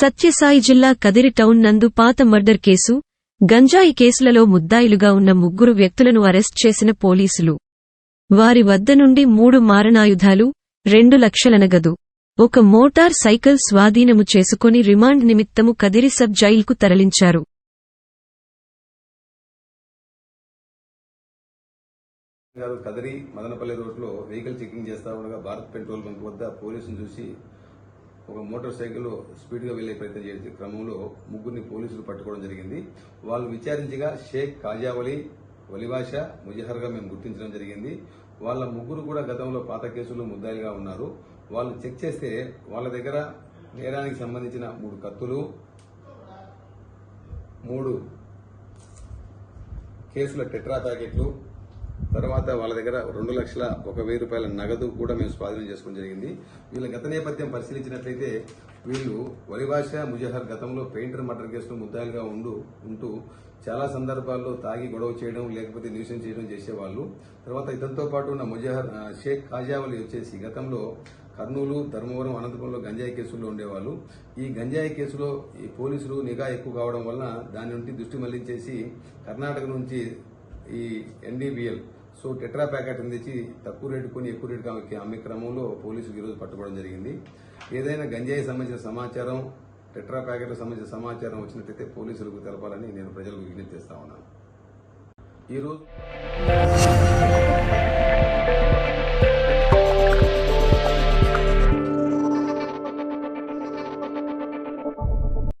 సత్యసాయి జిల్లా కదిరి టౌన్ నందు పాత మర్డర్ కేసు గంజాయి కేసులలో ముద్దాయిలుగా ఉన్న ముగ్గురు వ్యక్తులను అరెస్ట్ చేసిన పోలీసులు. వారి వద్ద నుండి మూడు మారణాయుధాలు రెండు లక్షల నగదు ఒక మోటార్ సైకిల్ స్వాధీనము చేసుకుని రిమాండ్ నిమిత్తము కదిరి సబ్ జైల్కు తరలించారు. కదిరి మదనపల్లి రోడ్లో వెహికల్ చెకింగ్ చేస్తా ఉండగా భారత్ పెట్రోల్ బంక్ వద్ద పోలీసులు చూసి ఒక మోటార్ సైకిల్ స్పీడ్గా వెళ్ళే ప్రయత్నం చేసే క్రమంలో ముగ్గురిని పోలీసులు పట్టుకోవడం జరిగింది. వాళ్ళు విచారించగా షేక్ కాజావలి వలిభాష ముజహర్గా మేము గుర్తించడం జరిగింది. వాళ్ళ ముగ్గురు కూడా గతంలో పాత కేసులు ముద్దాయిలుగా ఉన్నారు. వాళ్ళు చెక్ చేస్తే వాళ్ళ దగ్గర నేరానికి సంబంధించిన మూడు కత్తులు మూడు కేసుల టెట్రా ప్యాకెట్లు తర్వాత వాళ్ళ దగ్గర రెండు లక్షల ఒక వెయ్యి రూపాయల నగదు కూడా మేము స్వాధీనం చేసుకోవడం జరిగింది. వీళ్ళ గత నేపథ్యం పరిశీలించినట్లయితే వీళ్ళు వలిభాష ముజహర్ గతంలో పెయింటర్ మర్డర్ కేసులో ముద్దాయిలుగా ఉండు ఉంటూ చాలా సందర్భాల్లో తాగి గొడవ చేయడం లేకపోతే న్యూసెన్స్ చేయడం చేసేవాళ్ళు. తర్వాత ఇతనితో పాటు ఉన్న ముజహర్ షేక్ కాజావలి వచ్చేసి గతంలో కర్నూలు ధర్మవరం అనంతపురంలో గంజాయి కేసుల్లో ఉండేవాళ్ళు. ఈ గంజాయి కేసులో ఈ పోలీసులు నిఘా ఎక్కువ కావడం వలన దాని నుండి దృష్టి మళ్ళించేసి కర్ణాటక నుంచి ఈ ఎన్డీబీఎల్ సో టెట్రా ప్యాకెట్ తెచ్చి తక్కువ రేటు కొని ఎక్కువ రేటుకి అమ్మే- అమ్మే క్రమంలో పోలీసులు ఈరోజు పట్టుకోవడం జరిగింది. ఏదైనా గంజాయి సంబంధించిన సమాచారం టెట్రా ప్యాకెట్లకు సంబంధించిన సమాచారం వచ్చినట్లయితే పోలీసులకు తెలపాలని నేను ప్రజలకు విజ్ఞప్తి చేస్తా ఉన్నాను. ఈరోజు